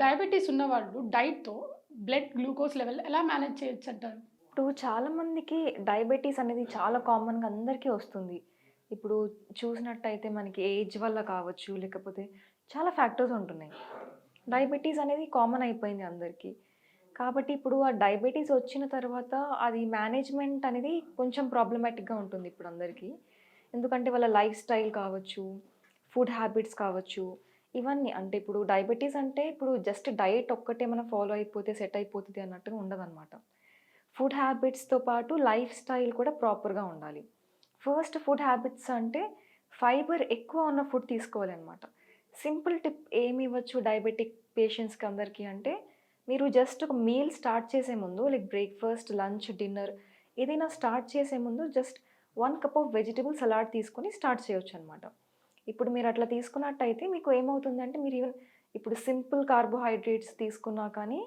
Diabetes ఉన్న వాళ్ళు డైట్తో బ్లడ్ గ్లూకోజ్ లెవెల్ ఎలా మేనేజ్ చేయొచ్చు అంటారు ఇప్పుడు చాలా మందికి డయాబెటీస్ అనేది చాలా కామన్గా అందరికీ వస్తుంది. ఇప్పుడు చూసినట్టయితే మనకి ఏజ్ వల్ల కావచ్చు లేకపోతే చాలా ఫ్యాక్టర్స్ ఉంటున్నాయి. డయాబెటీస్ అనేది కామన్ అయిపోయింది అందరికీ. కాబట్టి ఇప్పుడు ఆ డయాబెటీస్ వచ్చిన తర్వాత అది మేనేజ్మెంట్ అనేది కొంచెం ప్రాబ్లమాటిక్గా ఉంటుంది ఇప్పుడు అందరికీ. ఎందుకంటే వాళ్ళ లైఫ్ స్టైల్ కావచ్చు ఫుడ్ హ్యాబిట్స్ కావచ్చు ఇవన్నీ అంటే ఇప్పుడు డయాబెటీస్ అంటే ఇప్పుడు జస్ట్ డైట్ ఒక్కటే మనం ఫాలో అయిపోతే సెట్ అయిపోతుంది అన్నట్టుగా ఉండదన్నమాట. ఫుడ్ హ్యాబిట్స్తో పాటు లైఫ్ స్టైల్ కూడా ప్రాపర్గా ఉండాలి. ఫస్ట్ ఫుడ్ హ్యాబిట్స్ అంటే ఫైబర్ ఎక్కువ ఉన్న ఫుడ్ తీసుకోవాలన్నమాట. సింపుల్ టిప్ ఏమి ఇవ్వచ్చు డయాబెటిక్ పేషెంట్స్కి అందరికీ అంటే మీరు జస్ట్ ఒక మీల్ స్టార్ట్ చేసే ముందు లైక్ బ్రేక్ఫాస్ట్ లంచ్ డిన్నర్ ఏదైనా స్టార్ట్ చేసే ముందు just one cup of vegetable salad తీసుకొని స్టార్ట్ చేయొచ్చు అనమాట ఇప్పుడు మీరు అట్లా తీసుకున్నట్టయితే మీకు ఏమవుతుందంటే మీరు ఈవెన్ ఇప్పుడు సింపుల్ కార్బోహైడ్రేట్స్ తీసుకున్నా కానీ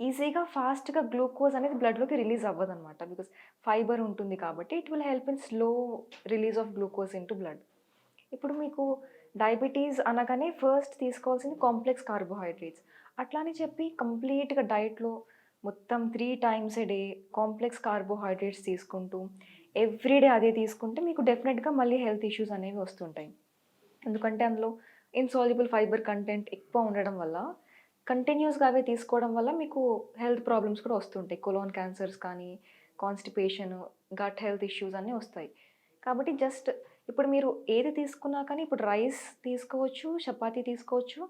ఈజీగా ఫాస్ట్గా గ్లూకోజ్ అనేది బ్లడ్లోకి రిలీజ్ అవ్వదన్నమాట. బికాస్ ఫైబర్ ఉంటుంది కాబట్టి it will help in slow release of glucose in blood. ఇప్పుడు మీకు డయాబెటీస్ అనగానే ఫస్ట్ తీసుకోవాల్సింది కాంప్లెక్స్ కార్బోహైడ్రేట్స్. అట్లా అని చెప్పి కంప్లీట్గా డైట్లో మొత్తం three times a day complex carbohydrates తీసుకుంటూ ఎవ్రీడే అదే తీసుకుంటే మీకు డెఫినెట్గా మళ్ళీ హెల్త్ ఇష్యూస్ అనేవి వస్తుంటాయి. ఎందుకంటే అందులో ఇన్సాల్యుబుల్ ఫైబర్ కంటెంట్ ఎక్కువ ఉండడం వల్ల కంటిన్యూస్గా అవే తీసుకోవడం వల్ల మీకు హెల్త్ ప్రాబ్లమ్స్ కూడా వస్తుంటాయి. కొలోన్ క్యాన్సర్స్ కానీ కాన్స్టిపేషన్ గట్ హెల్త్ ఇష్యూస్ అన్నీ వస్తాయి. కాబట్టి జస్ట్ ఇప్పుడు మీరు ఏది తీసుకున్నా కానీ ఇప్పుడు రైస్ తీసుకోవచ్చు చపాతీ తీసుకోవచ్చు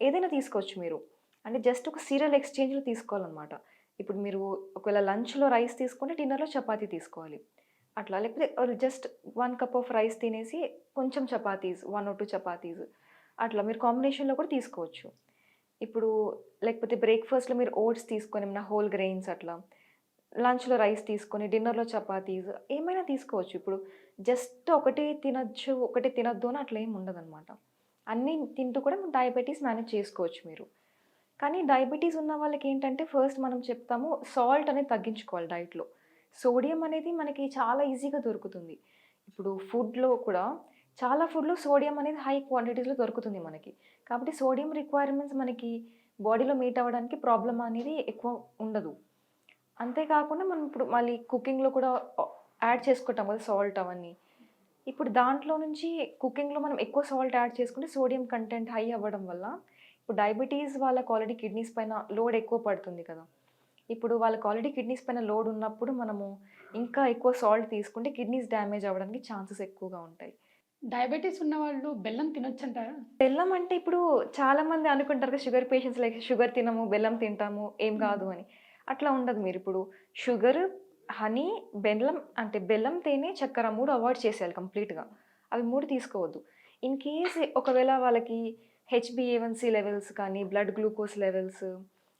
ఏదైనా తీసుకోవచ్చు మీరు. అంటే జస్ట్ ఒక సీరియల్ ఎక్స్చేంజ్లో తీసుకోవాలన్నమాట. ఇప్పుడు మీరు ఒకవేళ లంచ్లో రైస్ తీసుకుంటే డిన్నర్లో చపాతీ తీసుకోవాలి. అట్లా. లేకపోతే just one cup of rice తినేసి కొంచెం chapatis one or two chapatis అట్లా మీరు కాంబినేషన్లో కూడా తీసుకోవచ్చు. ఇప్పుడు లేకపోతే బ్రేక్ఫాస్ట్లో మీరు ఓట్స్ తీసుకొని ఏమైనా హోల్ గ్రెయిన్స్ అట్లా లంచ్లో రైస్ తీసుకొని డిన్నర్లో చపాతీస్ ఏమైనా తీసుకోవచ్చు. ఇప్పుడు జస్ట్ ఒకటి తినచ్చు ఒకటి తినద్దు అని అట్లా ఏమి ఉండదన్నమాట. అన్నీ తింటూ కూడా డయాబెటీస్ మేనేజ్ చేసుకోవచ్చు మీరు. కానీ డయాబెటీస్ ఉన్న వాళ్ళకి ఏంటంటే ఫస్ట్ మనం చెప్తాము సాల్ట్ అనేది తగ్గించుకోవాలి డైట్లో. సోడియం అనేది మనకి చాలా ఈజీగా దొరుకుతుంది. ఇప్పుడు ఫుడ్లో కూడా చాలా ఫుడ్లో సోడియం అనేది హై క్వాంటిటీస్లో దొరుకుతుంది మనకి. కాబట్టి సోడియం రిక్వైర్మెంట్స్ మనకి బాడీలో మీట్ అవ్వడానికి ప్రాబ్లం అనేది ఎక్కువ ఉండదు. అంతేకాకుండా మనం ఇప్పుడు మళ్ళీ కుకింగ్లో కూడా యాడ్ చేసుకుంటాం కదా సాల్ట్ అవన్నీ. ఇప్పుడు దాంట్లో నుంచి కుకింగ్లో మనం ఎక్కువ సాల్ట్ యాడ్ చేసుకుంటే సోడియం కంటెంట్ హై అవ్వడం వల్ల ఇప్పుడు డయాబెటీస్ వాళ్ళకి ఆల్రెడీ కిడ్నీస్ పైన లోడ్ ఎక్కువ పడుతుంది కదా. ఇప్పుడు వాళ్ళకి ఆల్రెడీ కిడ్నీస్ పైన లోడ్ ఉన్నప్పుడు మనము ఇంకా ఎక్కువ సాల్ట్ తీసుకుంటే కిడ్నీస్ డ్యామేజ్ అవ్వడానికి ఛాన్సెస్ ఎక్కువగా ఉంటాయి. డయాబెటీస్ ఉన్న వాళ్ళు బెల్లం తినొచ్చు అంటారా బెల్లం అంటే ఇప్పుడు చాలా మంది అనుకుంటారు కదా షుగర్ పేషెంట్స్ లైక్ షుగర్ తినము బెల్లం తింటాము ఏం కాదు అని. అట్లా ఉండదు మీరు ఇప్పుడు. షుగర్ హనీ బెల్లం అంటే బెల్లం తేనె చక్కెర మూడు అవాయిడ్ చేసేయాలి కంప్లీట్గా అవి మూడు తీసుకోవద్దు. ఇన్ కేస్ ఒకవేళ వాళ్ళకి H B A one C levels కానీ బ్లడ్ గ్లూకోజ్ లెవెల్స్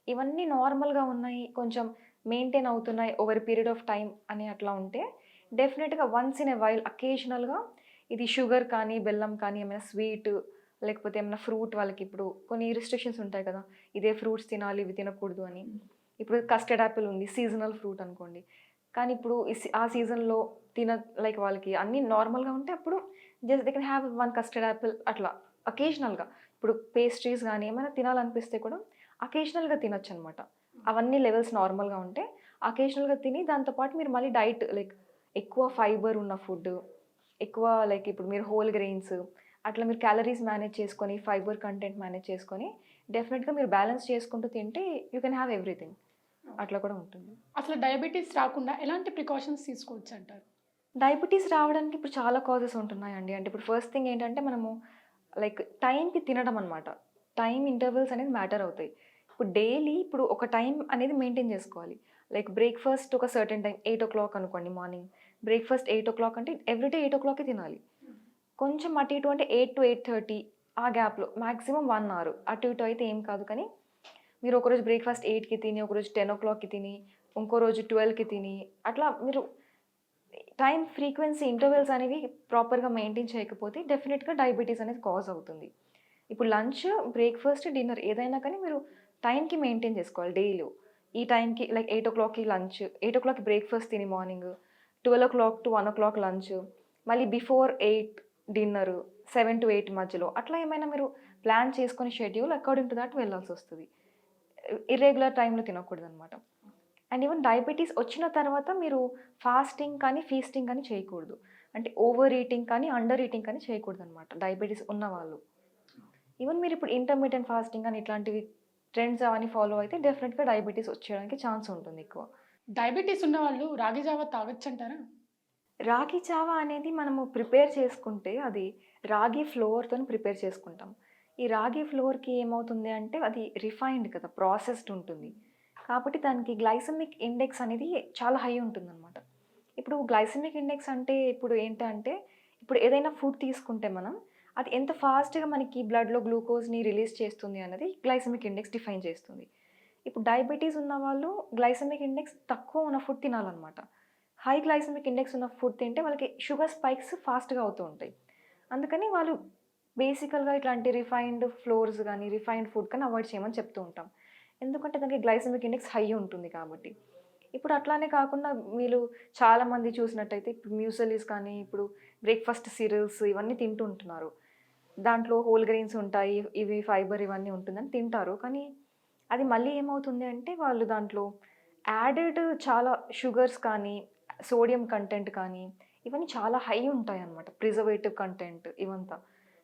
ఇవన్నీ నార్మల్గా ఉన్నాయి కొంచెం మెయింటైన్ అవుతున్నాయి ఓవర్ పీరియడ్ ఆఫ్ టైం అని అట్లా ఉంటే డెఫినెట్గా వన్స్ ఇన్ ఎ వైల్ అకేషనల్గా ఇది షుగర్ కానీ బెల్లం కానీ ఏమైనా స్వీట్ లేకపోతే ఏమైనా ఫ్రూట్ వాళ్ళకి ఇప్పుడు కొన్ని రిస్ట్రిక్షన్స్ ఉంటాయి కదా ఇదే ఫ్రూట్స్ తినాలి ఇవి తినకూడదు అని. ఇప్పుడు కస్టర్డ్ యాపిల్ ఉంది సీజనల్ ఫ్రూట్ అనుకోండి. కానీ ఇప్పుడు ఆ సీజన్లో తిన లైక్ వాళ్ళకి అన్నీ నార్మల్గా ఉంటే అప్పుడు just they can have one custard apple అట్లా అకేషనల్గా ఇప్పుడు పేస్ట్రీస్ కానీ ఏమైనా తినాలనిపిస్తే కూడా అకేషనల్గా తినొచ్చు అనమాట అవన్నీ లెవెల్స్ నార్మల్గా ఉంటే అకేషనల్గా తిని దాంతోపాటు మీరు మళ్ళీ డైట్ లైక్ ఎక్కువ ఫైబర్ ఉన్న ఫుడ్ ఎక్కువ లైక్ ఇప్పుడు మీరు హోల్ గ్రెయిన్స్ అట్లా మీరు క్యాలరీస్ మేనేజ్ చేసుకొని ఫైబర్ కంటెంట్ మేనేజ్ చేసుకొని డెఫినెట్గా మీరు బ్యాలెన్స్ చేసుకుంటూ తింటే యూ కెన్ హ్యావ్ ఎవ్రీథింగ్ అట్లా కూడా ఉంటుంది. అసలు డయాబెటీస్ రాకుండా ఎలాంటి ప్రికాషన్స్ తీసుకోవచ్చు అంటారు డయాబెటీస్ రావడానికి ఇప్పుడు చాలా కాజెస్ ఉంటున్నాయండి. అంటే ఇప్పుడు ఫస్ట్ థింగ్ ఏంటంటే మనము లైక్ టైంకి తినడం అనమాట టైం ఇంటర్వెల్స్ అనేది మ్యాటర్ అవుతాయి. ఇప్పుడు డైలీ ఇప్పుడు ఒక టైం అనేది మెయింటైన్ చేసుకోవాలి. లైక్ బ్రేక్ఫాస్ట్ ఒక certain time eight o'clock అనుకోండి morning. Breakfast eight o'clock అంటే ఎవ్రీడే ఎయిట్ ఓ క్లాక్కి తినాలి. కొంచెం అటు ఇటు అంటే ఎయిట్ టు ఎయిట్ థర్టీ ఆ గ్యాప్లో మ్యాక్సిమం వన్ అవర్. అటు ఇటు అయితే ఏం కాదు కానీ మీరు ఒకరోజు బ్రేక్ఫాస్ట్ ఎయిట్కి తిని ఒకరోజు టెన్ ఓ క్లాక్కి తిని ఇంకో రోజు ట్వెల్వ్కి తిని అట్లా మీరు టైం ఫ్రీక్వెన్సీ ఇంటర్వెల్స్ అనేవి ప్రాపర్గా మెయింటైన్ చేయకపోతే డెఫినెట్గా డయాబెటీస్ అనేది కాజ్ అవుతుంది. ఇప్పుడు లంచ్ బ్రేక్ఫాస్ట్ డిన్నర్ ఏదైనా కానీ మీరు టైంకి మెయింటైన్ చేసుకోవాలి డైలీ. ఈ టైంకి లైక్ ఎయిట్ ఓ క్లాక్కి లంచ్ ఎయిట్ ఓ క్లాక్కి బ్రేక్ఫాస్ట్ తిని morning twelve o'clock to one o'clock lunch మళ్ళీ before eight dinner seven to eight మధ్యలో అట్లా ఏమైనా మీరు ప్లాన్ చేసుకునే షెడ్యూల్ అకార్డింగ్ టు దాట్ వెళ్ళాల్సి వస్తుంది. ఇర్రెగ్యులర్ టైంలో తినకూడదు అనమాట అండ్ ఈవెన్ డయాబెటీస్ వచ్చిన తర్వాత మీరు ఫాస్టింగ్ కానీ ఫీస్టింగ్ కానీ చేయకూడదు. అంటే ఓవర్ ఈటింగ్ కానీ అండర్ ఈటింగ్ కానీ చేయకూడదు అనమాట డయాబెటీస్ ఉన్న వాళ్ళు. ఈవెన్ మీరు ఇప్పుడు ఇంటర్మీడియట్ ఫాస్టింగ్ అని ఇట్లాంటివి ట్రెండ్స్ అవన్నీ ఫాలో అయితే డెఫినెట్గా డయాబెటీస్ వచ్చేయడానికి ఛాన్స్ ఉంటుంది ఎక్కువ. డయాబెటీస్ ఉన్న వాళ్ళు రాగి జావ తాగొచ్చు అంటారా రాగి చావా అనేది మనము ప్రిపేర్ చేసుకుంటే అది రాగి ఫ్లోర్తో ప్రిపేర్ చేసుకుంటాం. ఈ రాగి ఫ్లోర్కి ఏమవుతుంది అంటే అది రిఫైన్డ్ కదా ప్రాసెస్డ్ ఉంటుంది. కాబట్టి దానికి గ్లైసమిక్ ఇండెక్స్ అనేది చాలా హై ఉంటుంది అనమాట ఇప్పుడు గ్లైసమిక్ ఇండెక్స్ అంటే ఇప్పుడు ఏంటంటే ఇప్పుడు ఏదైనా ఫుడ్ తీసుకుంటే మనం అది ఎంత ఫాస్ట్గా మనకి బ్లడ్లో గ్లూకోజ్ని రిలీజ్ చేస్తుంది అనేది గ్లైసమిక్ ఇండెక్స్ డిఫైన్ చేస్తుంది. ఇప్పుడు డయాబెటీస్ ఉన్న వాళ్ళు గ్లైసమిక్ ఇండెక్స్ తక్కువ ఉన్న ఫుడ్ తినాలన్నమాట. హై గ్లైసమిక్ ఇండెక్స్ ఉన్న ఫుడ్ తింటే వాళ్ళకి షుగర్ స్పైక్స్ ఫాస్ట్గా అవుతూ ఉంటాయి. అందుకని వాళ్ళు బేసికల్గా ఇట్లాంటి రిఫైన్డ్ ఫ్లోర్స్ కానీ రిఫైన్డ్ ఫుడ్ కానీ అవాయిడ్ చేయమని చెప్తూ ఉంటాం. ఎందుకంటే దానికి గ్లైసమిక్ ఇండెక్స్ హై ఉంటుంది కాబట్టి. ఇప్పుడు అట్లానే కాకుండా మీరు చాలామంది చూసినట్టయితే ఇప్పుడు మ్యూసలీస్ కానీ ఇప్పుడు బ్రేక్ఫాస్ట్ సీరియల్స్ ఇవన్నీ తింటూ ఉంటున్నారు. దాంట్లో హోల్ గ్రెయిన్స్ ఉంటాయి ఇవి ఫైబర్ ఇవన్నీ ఉంటుందని తింటారు. కానీ అది మళ్ళీ ఏమవుతుంది అంటే వాళ్ళు దాంట్లో యాడెడ్ చాలా షుగర్స్ కానీ సోడియం కంటెంట్ కానీ ఇవన్నీ చాలా హై ఉంటాయి అన్నమాట. ప్రిజర్వేటివ్ కంటెంట్ ఇవంతా.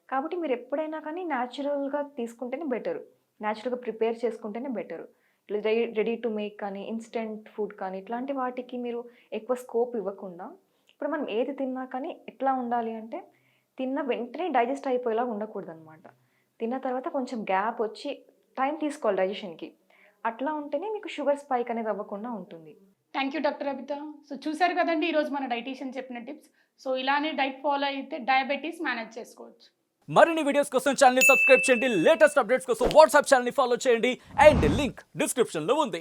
కాబట్టి మీరు ఎప్పుడైనా కానీ న్యాచురల్గా తీసుకుంటేనే బెటర్ న్యాచురల్గా ప్రిపేర్ చేసుకుంటేనే బెటర్ ఇట్లా రెడీ రెడీ టు మేక్ కానీ ఇన్స్టెంట్ ఫుడ్ కానీ ఇట్లాంటి వాటికి మీరు ఎక్కువ స్కోప్ ఇవ్వకుండా ఇప్పుడు మనం ఏది తిన్నా కానీ ఎట్లా ఉండాలి అంటే తిన్న వెంటనే డైజెస్ట్ అయిపోయేలా ఉండకూడదు అనమాట తిన్న తర్వాత కొంచెం గ్యాప్ వచ్చి టైం తీసుకోవాలి డైజెషన్కి. అట్లా ఉంటేనే మీకు షుగర్ స్పైక్ అనేది అవ్వకుండా ఉంటుంది. Thank you doctor Abitha so చూసారు కదండి ఈరోజు మన డైటీషియన్ చెప్పిన టిప్స్. సో ఇలానే డైట్ ఫాలో అయితే డయాబెటీస్ మేనేజ్ చేసుకోవచ్చు. మరిన్ని వీడియోస్ కోసం ఛానల్ సబ్స్క్రైబ్ చేయండి. లేటెస్ట్ అప్డేట్స్ కోసం వాట్సాప్ ఛానల్ ఫాలో చేయండి. అండ్ లింక్ డిస్క్రిప్షన్లో ఉంది.